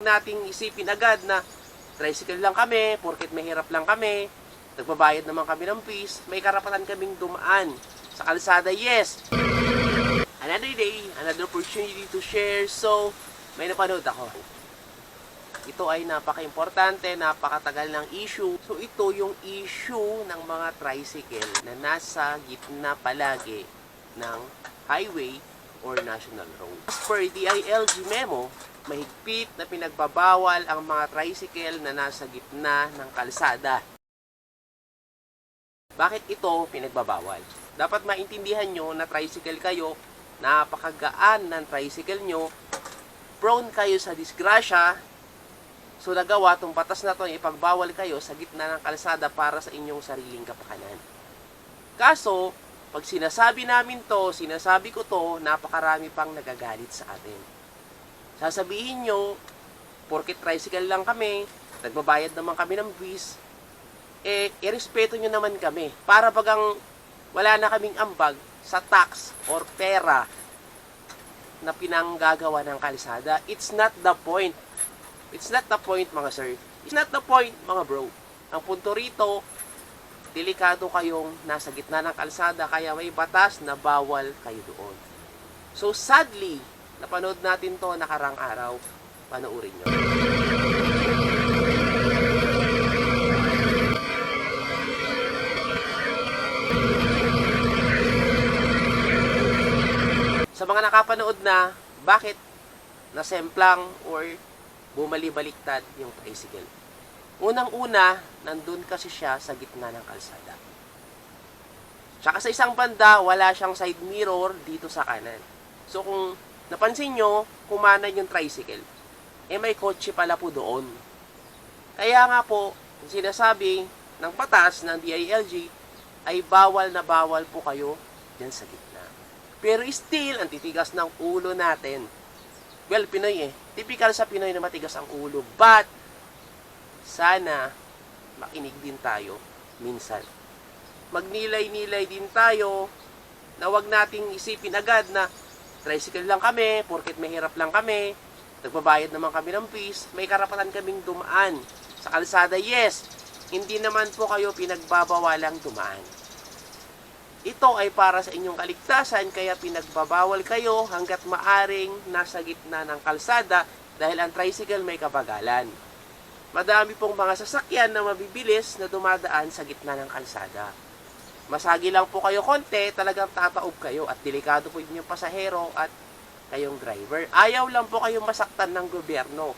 nating isipin agad na tricycle lang kami, porket mahirap lang kami, nagbabayad naman kami ng fees, may karapatan kaming dumaan sa kalsada, yes. Another day, another opportunity to share, so may napanood ako. Ito ay napaka-importante, napakatagal ng issue. So ito yung issue ng mga tricycle na nasa gitna palagi ng highway or national road. As per DILG memo, mahigpit na pinagbabawal ang mga tricycle na nasa gitna ng kalsada. Bakit ito pinagbabawal? Dapat maintindihan nyo na tricycle kayo, napakagaan ng tricycle nyo, prone kayo sa disgrasya, so nagawa itong batas na to ipagbawal kayo sa gitna ng kalsada para sa inyong sariling kapakanan. Kaso, pag sinasabi namin to, sinasabi ko to, napakarami pang nagagalit sa atin. Sasabihin nyo, porkit tricycle lang kami, nagbabayad naman kami ng buwis, eh, irespeto nyo naman kami. Para bagang wala na kaming ambag sa tax or pera na pinanggagawa ng kalsada. It's not the point. It's not the point, mga sir. It's not the point, mga bro. Ang punto rito, delikado kayong nasa gitna ng kalsada kaya may batas na bawal kayo doon. So sadly, napanood natin to nakarang araw. Panoorin nyo. Sa mga nakapanood na, bakit nasemplang or bumali-baliktad yung tricycle? Unang-una, nandun kasi siya sa gitna ng kalsada. Tsaka sa isang banda, wala siyang side mirror dito sa kanan. So kung napansin nyo, kumanan yung tricycle, eh may kotse pala po doon. Kaya nga po, sinasabi ng patas ng DILG ay bawal na bawal po kayo dyan sa gitna. Pero still, ang titigas ng ulo natin. Well, Pinoy eh. Typical sa Pinoy na matigas ang ulo. But, sana makinig din tayo minsan. Magnilay-nilay din tayo na wag nating isipin agad na tricycle lang kami, porket mahirap lang kami, nagbabayad naman kami ng fees, may karapatan kaming dumaan sa kalsada. Yes, hindi naman po kayo pinagbabawalang dumaan. Ito ay para sa inyong kaligtasan kaya pinagbabawal kayo hanggat maaring nasa gitna ng kalsada dahil ang tricycle may kabagalan. Madami pong mga sasakyan na mabibilis na dumadaan sa gitna ng kalsada. Masagi lang po kayo konti, talagang tataob kayo at delikado po inyong pasahero at kayong driver. Ayaw lang po kayong masaktan ng gobyerno.